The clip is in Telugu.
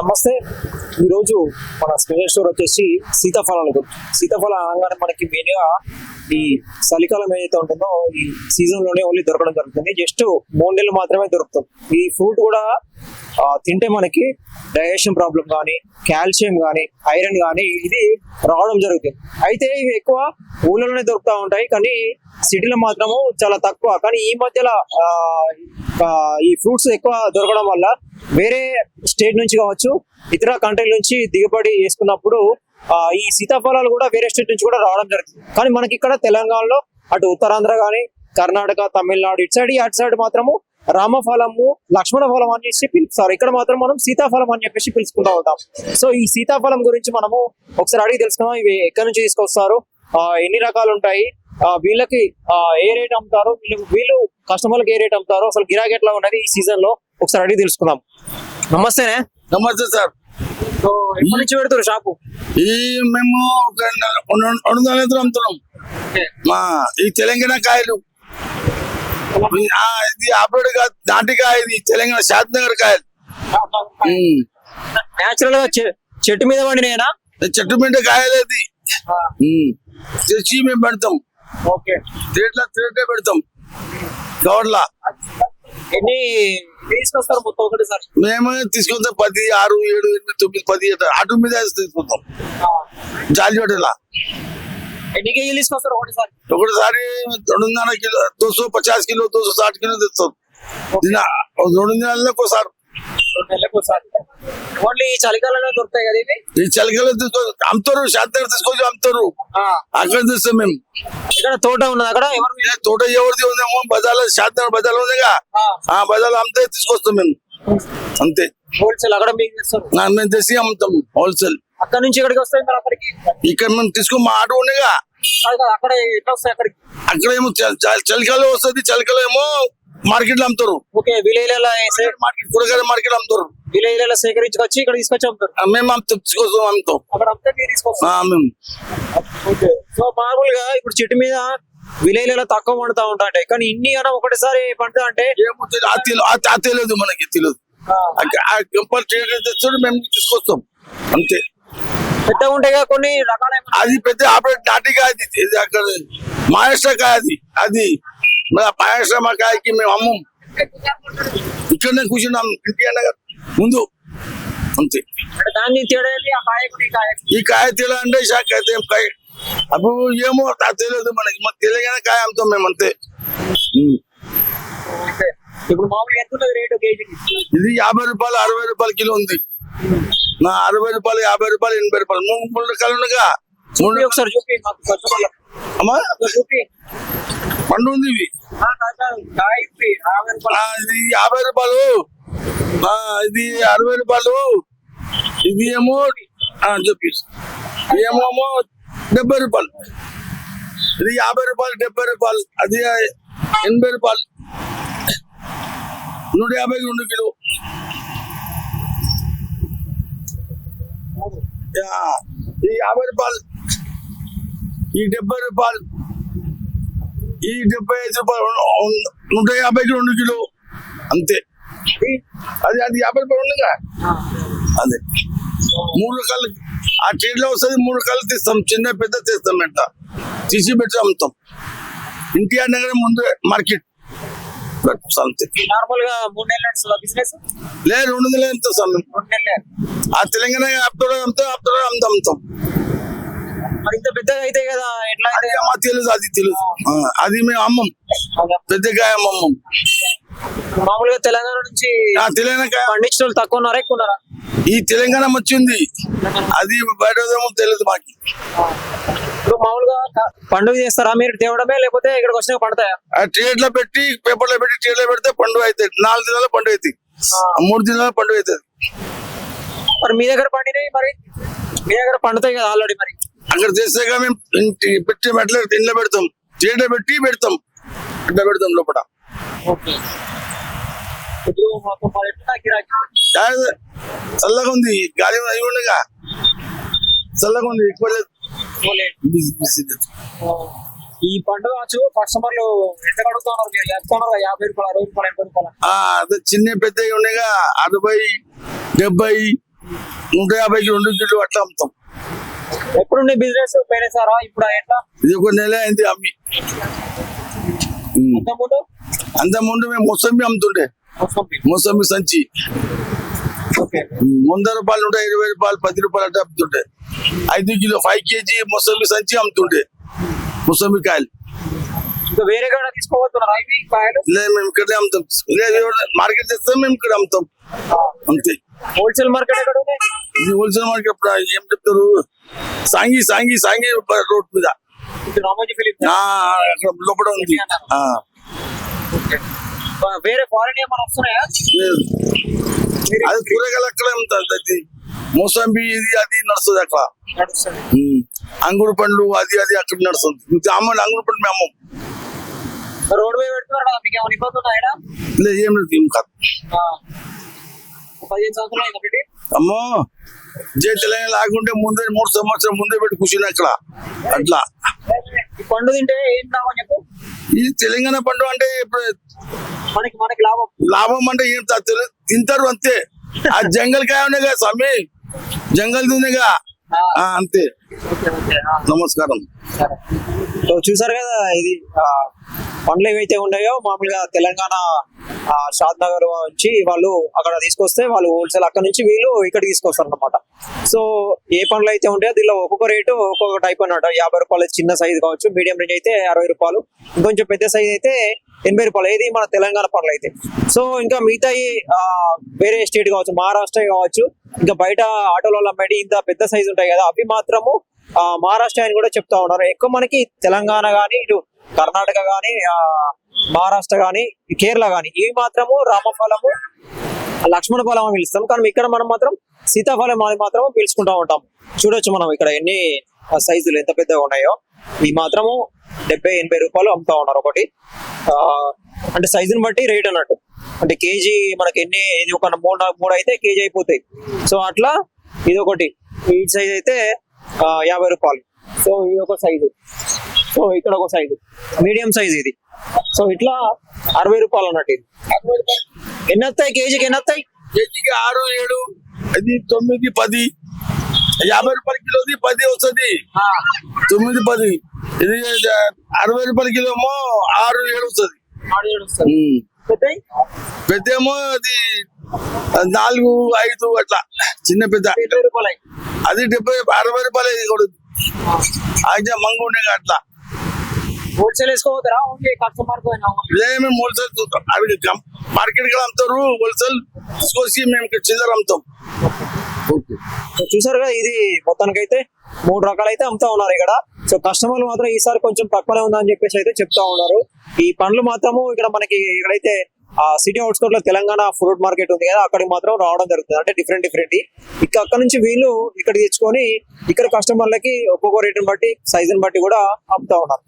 నమస్తే. ఈరోజు మన స్పెషల్ స్టోర్ వచ్చేసి సీతాఫలాల గురించి సీతాఫలం అనగానే మనకి మెయిన్గా ఈ చలికాలం ఏదైతే ఉంటుందో ఈ సీజన్లోనే ఓన్లీ దొరకడం జరుగుతుంది. జస్ట్ మూడు నెలలు మాత్రమే దొరుకుతుంది. ఈ ఫ్రూట్ కూడా తింటే మనకి డైజెషన్ ప్రాబ్లం కానీ కాల్షియం కానీ ఐరన్ కానీ ఇది రావడం జరుగుతుంది. అయితే ఇవి ఎక్కువ ఊళ్ళలోనే దొరుకుతూ ఉంటాయి. కానీ సిటీలో మాత్రము చాలా తక్కువ. కానీ ఈ మధ్యలో ఈ ఫ్రూట్స్ ఎక్కువ దొరకడం వల్ల వేరే స్టేట్ నుంచి కావచ్చు ఇతర కంట్రీ నుంచి దిగుబడి చేసుకున్నప్పుడు ఈ సీతాఫలాలు కూడా వేరే స్టేట్ నుంచి కూడా రావడం జరుగుతుంది. కానీ మనకి ఇక్కడ తెలంగాణలో అటు ఉత్తరాంధ్ర కానీ కర్ణాటక తమిళనాడు ఇటు సైడ్ అటు సైడ్ మాత్రము రామఫలము లక్ష్మణ ఫలం అని చెప్పి పిలుస్తారు. ఇక్కడ మాత్రం మనం సీతాఫలం అని చెప్పేసి పిలుచుకుంటా ఉంటాం. సో ఈ సీతాఫలం గురించి మనము ఒకసారి అడిగి తెలుసుకుందాం. ఇవి ఎక్కడి నుంచి తీసుకొస్తారు? ఆ, ఎన్ని రకాలు ఉంటాయి ఆ, వీళ్ళకి ఆ, ఏ రేట్ అమ్ముతారు? వీళ్ళు వీళ్ళు కస్టమర్లకు ఏ రేట్ అమ్ముతారు? అసలు గిరాకీ ఎట్లా ఉన్నది? ఈ సీజన్లో ఒకసారి అడిగి తెలుసుకుందాం. నమస్తేనే. నమస్తే సార్. ఎప్పటి నుంచి పెడతారు షాపు? ఈ మేము రెండు నెలల అమ్ముతున్నాం. మా ఈ తెలంగాణ కాయలు. ఇది అప్పుడు కాదు నాటికాయ ఇది తెలంగాణ శాంతినగర్ కాయలు ఉమ్. నేచురల్గా చెట్టు మీద పండినేనా ఈ చెట్టు మీద కాయలు ఇది. ఉమ్. తెచ్చి మేము పెడతాం. ఓకే. థియేటర్ థియేటర్ పెడతాం. గవర్లా. ఎన్ని తీసుకొస్తారు మొత్తం ఒకటిసారి మేము తీసుకుంటాం పది ఆరు ఏడు ఎనిమిది తొమ్మిది పది అటు మీద తీసుకుంటాం జాలిపేటలా ఎన్ని కేజీలు తీసుకొస్తారు ఒకటిసారి ఒకటిసారి రెండున్నర కిలో దో సో పచాస్ కిలో దో సో సాठ కిలో తెస్తాం దిన రెండు నెలలకు ఒకసారి రెండు నెలలకు ఒకసారి ఓన్లీ ఈ చలికాలంలో దొరుకుతాయి కదా ఇవి ఈ చలికలో తీసుకో అమ్ముతారు శాంతి తీసుకొచ్చి అమ్ముతారు ఆ, అక్కడ తెస్తాం మేము ఇక్కడ తోట ఉన్నది అక్కడ ఎవరు ఏ తోట ఎవరిది ఉందేమో బజార్లో శాంతి బజార్లో ఉందిగా ఆ బజార్లో అమ్మితే తీసుకొస్తాం మేము అంతే హోల్సేల్ అక్కడ మీకు తెస్తారు నా మేము తెచ్చి అమ్ముతాం హోల్సేల్ అక్కడ నుంచి ఇక్కడికి వస్తాయి మరి అక్కడికి? ఇక్కడ మేము తీసుకో మా ఆటో ఉండగా. కాదు కాదు, అక్కడ ఎట్లా వస్తాయి అక్కడికి? అక్కడ ఏమో చ- చ- చలికాలం వస్తుంది చలికాలం ఏమో మార్కెట్లో అమ్ముతారు ఓకే విలేజ్లలో మార్కెట్ కూరగాయల మార్కెట్ అమ్ముతారు. విలేజ్లలో సేకరించుకొచ్చి ఇక్కడ తీసుకొచ్చి అమ్ముతారు? ఆ, మేము అమ్ముతాం తీసుకొస్తాం అమ్ముతాం. అక్కడ అమ్మితే మీరు తీసుకొస్తారు? ఆ, మేము ఓకే. సో మామూలుగా ఇప్పుడు చెట్టు మీద విలేజ్లలో తక్కువ పండుతా ఉంటాయి కానీ ఇన్ని అన్న ఒకటిసారి పండుతా అంటే? ఏమో తెలి- ఆ తెలి- ఆ- ఆ తెలియదు మనకి తెలియదు ఆ, తెచ్చాడు మేము తీసుకొస్తాం. అంతే. పెద్దగా ఉంటాయి కదా కొన్ని రకాల అది పెద్ద ఆపరేట్ నాటిగా అది ఇది అక్కడ. మహారాష్ట్ర కాయ అది అది. మన మహారాష్ట్ర మా కాయకి మేము అమ్మం. ఇక్కడనే కూర్చున్నాం ఇంటి నగర్ ముందు. అంతే. అంటే దాన్ని తేడా ఏంటి? ఆ కాయకు ఈ కాయకు. ఈ కాయ తెల అంటే ఈ కాయ తెల- కాయ? అప్పుడు ఏమో ఆ తెలియదు మనకి. మన తెలంగాణ కాయ అమ్ముతాం మేము అంతే. ఉమ్. ఓకే. ఇప్పుడు మామూలుగా ఎంత ఉన్నది రేటు కేజీకి? ఇది యాభై రూపాయలు అరవై రూపాయలు కిలో ఉంది. నా అరవై రూపాయలు యాభై రూపాయలు ఎనభై రూపాయలు. మూడు మూడు రకాలు ఉండగా. మూడు ఒకసారి చూపి. అమ్మా? చూపి. పండు ఉంది ఇవి. ఇది యాభై రూపాయలు. ఇది అరవై రూపాయలు. ఇది ఏమో చెప్పి ఏమో డెబ్బై రూపాయలు. ఇది యాభై రూపాయలు డెబ్బై రూపాయలు. అది ఎనభై రూపాయలు. నూట యాభై రెండు కిలో. ఈ యాభై రూపాయలు ఈ డెబ్బై రూపాయలు ఈ డెబ్బై ఐదు రూపాయలు నూట యాభైకి రెండు కిలో అంతే. అది అది యాభై రూపాయలు ఉండగా? అదే. మూడు రకాలు ఆ ట్రేడ్లో వస్తుంది మూడు రకాలు తీస్తాం. చిన్న పెద్ద తీస్తాం వెంట తీసి పెట్టి అమ్ముతాం. ఎన్టీఆర్ నగరం ముందు మార్కెట్. నార్మల్గా మూడు నెలలు నడుస్తుందా బిజినెస్ లే రెండు వందలు ఎంత సమయం రెండు నెలలే. ఆ తెలంగాణ అమ్ముతాం అమ్ముతాం అమ్ముతాం. మరి ఇంత పెద్దగా అయితే కదా ఎట్లా తెలుసు అది తెలుసు. అది మేము అమ్మం. పెద్దగా అమ్మం. మామూలుగా తెలంగాణ నుంచి ఆ తెలంగాణ పండించిన వాళ్ళు తక్కువ ఉన్నారా ఎక్కువ ఉన్నారా? ఈ తెలంగాణ వచ్చింది. అది బయట తెలియదు మాకు. ఇప్పుడు మామూలుగా పండుగ చేస్తారా మీరు? తేవడమే లేకపోతే ఇక్కడికి వచ్చినాక పడతాయా? ట్రేడ్లో పెట్టి పేపర్లో పెట్టి ట్రేడ్లో పెడితే పండుగ అవుతుంది నాలుగు దినాల పండుగ అవుతుంది మూడు దినాల పండుగ అవుతుంది మరి మీ దగ్గర పండినాయి మరి? మీ దగ్గర పండుతాయి కదా ఆల్రెడీ మరి. అక్కడ చేస్తే మేము పెట్టి మెట్ల ఇంట్లో పెడతాం. లో పెట్టి పెడతాం. ఇట్లా పెడతాం లోపల. ఓకే ఇప్పుడు మాకు మరి ఎట్లా గిరాకీ? కాదు, చల్లగా ఉంది గాలి అయి ఉండగా చల్లగా ఉంది ఎక్కువ. ఈ పండుగ వచ్చు కస్టమర్లు ఎంత కడుగుతున్నారు? కదా, యాభై రూపాయలు అరవై రూపాయలు ఎనభై రూపాయలు? చిన్న పెద్దవి ఉండగా అరవై డెబ్బై నూట యాభైకి రెండు కిలో అట్లా అమ్ముతాం. ఎప్పుడుండే బిజినెస్ పోయినసారా ఇప్పుడు ఎట్లా? ఇది ఒక నెల అయింది అమ్మి. అంత ముందు మేము మొసంబి అమ్ముతుండే. మొసంబి. సంచి. వంద రూపాయలు ఉంటాయి ఇరవై రూపాయలు పది రూపాయలు అట్లా అమ్ముతుండే ఐదు కిలో ఫైవ్ కేజీ మొసంబి సంచి అమ్ముతుండే మొసంబి కాయలు. వేరే లేదు మేము ఇక్కడే అమ్ముతాం. లేదు మార్కెట్ తెస్తాం మేము ఇక్కడ అమ్ముతాం. అంతే. హోల్సేల్ మార్కెట్ ఇది హోల్సేల్ మార్కెట్ ఏం చెప్తారు? సాంగి సాంగి సాంగి రోడ్ మీద. లోపల ఉంది. వేరే ఫారెన్ ఏమైనా వస్తున్నాయా? లేదు. అది కూరగాయలు అక్కడ అమ్ముతారు అది. మోసంబి ఇది అది నడుస్తుంది అక్కడ. అంగుడు పండ్లు అది అది అక్కడ నడుస్తుంది. ఇంకా అమ్మండి అంగుడు పండు మేము. అమ్మం రోడ్ వే పెడుతున్నారు కదా మీకు ఏమైనా ఇబ్బంది ఉన్నాయా? లేదు ఏం లేదు ఏం కాదు. పదిహేను సంవత్సరాలు అయిందా పెట్టి అమ్మో జై తెలంగాణ లాగుంటే ముందే మూడు సంవత్సరం ముందే పెట్టి కూర్చుని అక్కడ అట్లా. ఈ పండు తింటే ఏం ఈ తెలంగాణ పండు అంటే ఇప్పుడు మనకి మనకి లాభం. లాభం అంటే ఏం తింటారు అంతే. ఆ జంగల్ కాయ ఉన్నాయి కదా స్వామి. జంగల్ తినేగా అంతే. నమస్కారం. చూసారు కదా ఇది పండ్లు ఏవైతే ఉన్నాయో మామూలుగా తెలంగాణ షాద్ నగర్ నుంచి వాళ్ళు అక్కడ తీసుకొస్తే వాళ్ళు హోల్సేల్ అక్కడ నుంచి వీళ్ళు ఇక్కడ తీసుకొస్తారు అనమాట సో ఏ పనులు అయితే ఉంటాయో దీనిలో ఒక్కొక్క రేటు ఒక్కొక్క టైప్ అన్నమాట. యాభై రూపాయలు చిన్న సైజ్ కావచ్చు మీడియం రేంజ్ అయితే అరవై రూపాయలు ఇంకొంచెం పెద్ద సైజ్ అయితే ఎనభై రూపాయలు. ఏది మన తెలంగాణ పనులు అయితే. సో ఇంకా మిగతా వేరే స్టేట్ కావచ్చు మహారాష్ట్ర కావచ్చు ఇంకా బయట ఆటోలలో అమ్మాయి ఇంత పెద్ద సైజ్ ఉంటాయి కదా అవి మాత్రము మహారాష్ట్ర అని కూడా చెప్తా ఉన్నారు. ఎక్కువ మనకి తెలంగాణ కానీ ఇటు కర్ణాటక కానీ మహారాష్ట్ర కానీ కేరళ గానీ ఇవి మాత్రము రామఫలము లక్ష్మణ ఫలం అని పిలుస్తాం. కానీ ఇక్కడ మనం మాత్రం సీతాఫలం అని మాత్రం పిలుచుకుంటా ఉంటాం చూడొచ్చు మనం ఇక్కడ ఎన్ని సైజులు ఎంత పెద్దగా ఉన్నాయో. ఈ మాత్రము డెబ్బై ఎనభై రూపాయలు అమ్ముతా ఉన్నారు ఒకటి. ఆ, అంటే సైజుని బట్టి రేట్ అన్నట్టు. అంటే కేజీ మనకి ఎన్ని ఇది ఒక మూడు మూడు అయితే కేజీ అయిపోతాయి. సో అట్లా ఇది ఒకటి ఈ సైజ్ అయితే యాభై రూపాయలు. సో ఇది ఒక సైజు. సో ఇక్కడ ఒక సైజు మీడియం సైజ్ ఇది. సో ఇట్లా అరవై రూపాయలు అన్నట్టు ఇది. ఎన్ని వస్తాయి కేజీకి? ఎన్ని వస్తాయి? కేజీకి ఆరు ఏడు అది తొమ్మిది పది. యాభై రూపాయల కిలోది పది వస్తుంది. తొమ్మిది పది. ఇది అరవై రూపాయల కిలో ఏమో ఆరు ఏడు వస్తుంది. పెద్దయి? పెద్దేమో అది నాలుగు ఐదు అట్లా. చిన్న పెద్ద. అది డెబ్బై అరవై రూపాయలు కూడా అయితే మంగు ఉండే అట్లా. హోల్సేల్ వేసుకోవద్దురా ఓన్లీ కస్టమర్ ఇదే మేము హోల్సేల్ అవి మార్కెట్కి అమ్ముతారు హోల్సేల్ తీసుకొచ్చి మేము ఇక్కడ చిల్లర అమ్ముతాం. ఓకే సో చూసారు కదా ఇది మొత్తానికైతే మూడు రకాలైతే అమ్ముతా ఉన్నారు ఇక్కడ. సో కస్టమర్లు మాత్రం ఈసారి కొంచెం తక్కువనే ఉందని చెప్పేసి అయితే చెప్తా ఉన్నారు. ఈ పండ్లు మాత్రము ఇక్కడ మనకి ఇక్కడైతే ఆ సిటీ అవుట్స్కట్లో తెలంగాణ ఫ్రూట్ మార్కెట్ ఉంది కదా అక్కడికి మాత్రం రావడం జరుగుతుంది. అంటే డిఫరెంట్ డిఫరెంట్ ఇక అక్కడ నుంచి వీళ్ళు ఇక్కడ తెచ్చుకొని ఇక్కడ కస్టమర్లకి ఒక్కొక్క రేటుని బట్టి సైజుని బట్టి కూడా అమ్ముతా ఉన్నారు.